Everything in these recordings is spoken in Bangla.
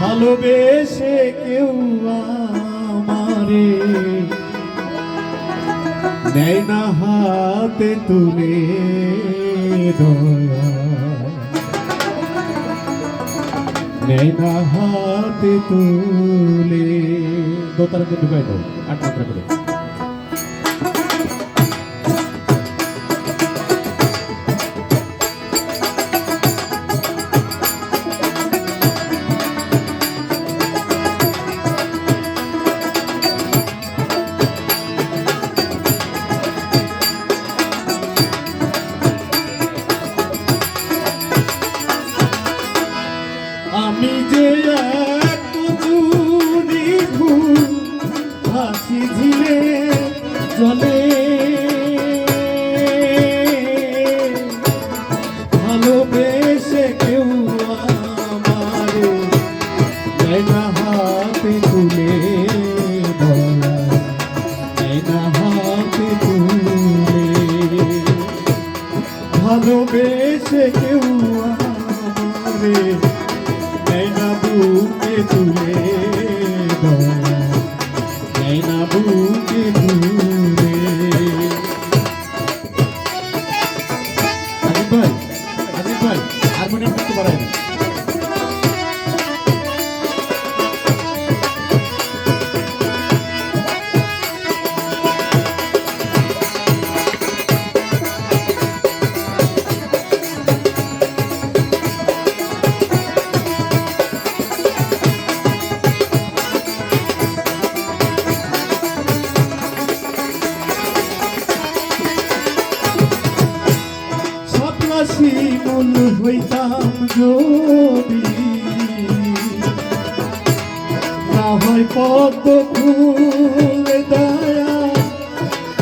ভালোবেসে কেউ আমারে নেয় না হাতে তুলে দয়া নেয় না হাতে তুলে দোতারাকে ঢুকাই দাও, আট মাত্রা করে। আমারে নেয় না বুকে তুলে দয়া। নেয় না বুকে তুলে সপ্রাসী মূল হইতাম যদি? না হয় পদ্ম ফুল দয়া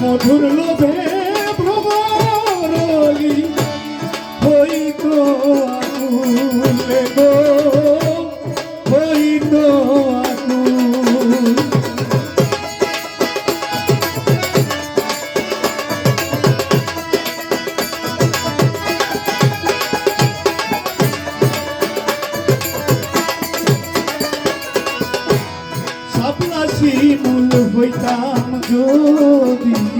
মধুর লোভে সাপলাসি মূল হইতাম যদি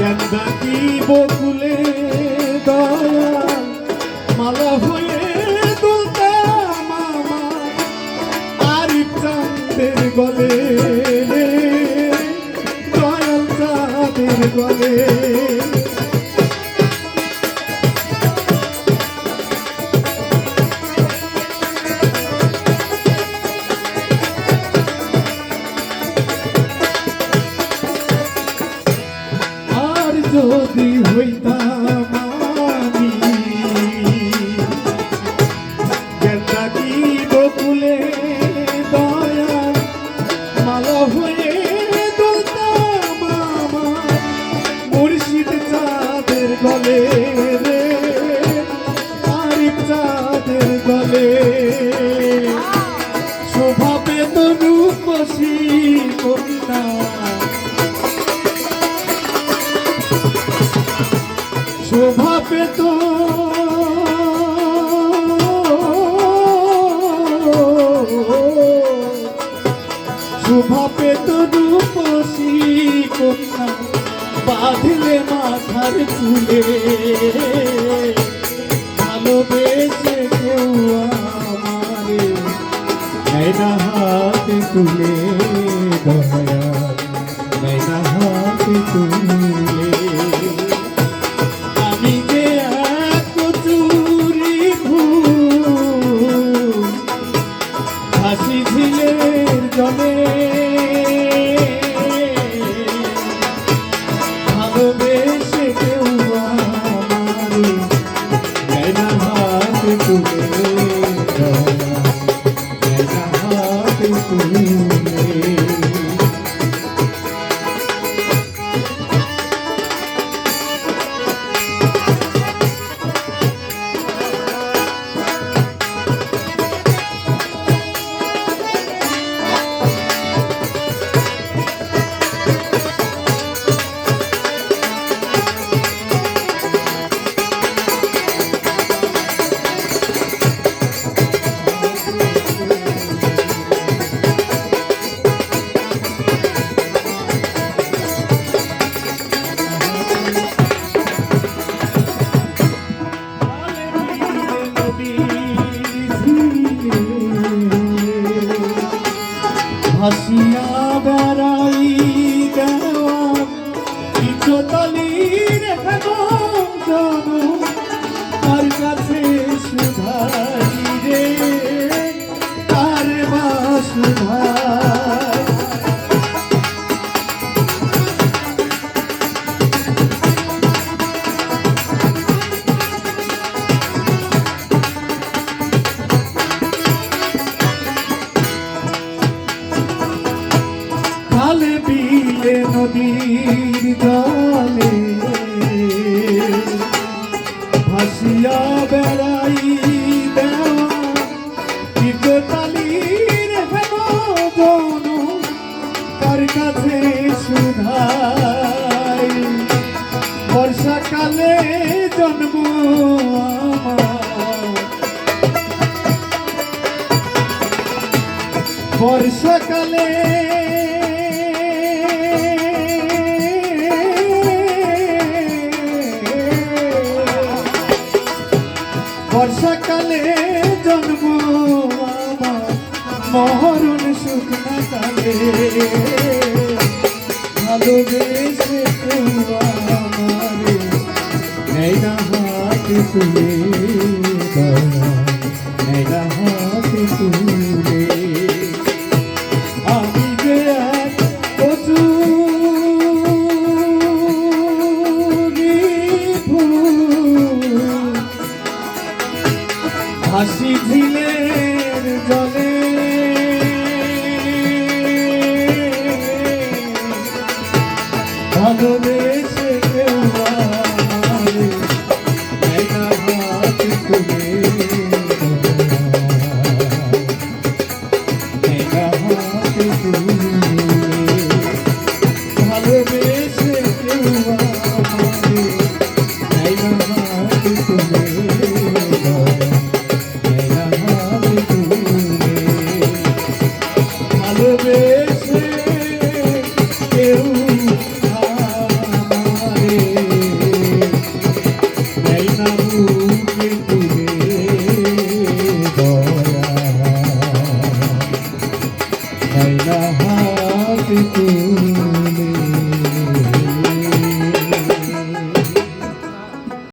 গেন্দা কি বকুলে দয়া মালা হয়ে দুলতাম মামা আর চাঁদের গলে দয়াল চাঁদের গলে। বাঁধলে মাথার চুলে। ভালোবেসে কেউ আমারে হাতে তুলে। জন্ম বর্ষাকালে বর্ষাকালে জন্ম মহরণ শুকনা কালে। ভালোবেসে হাতে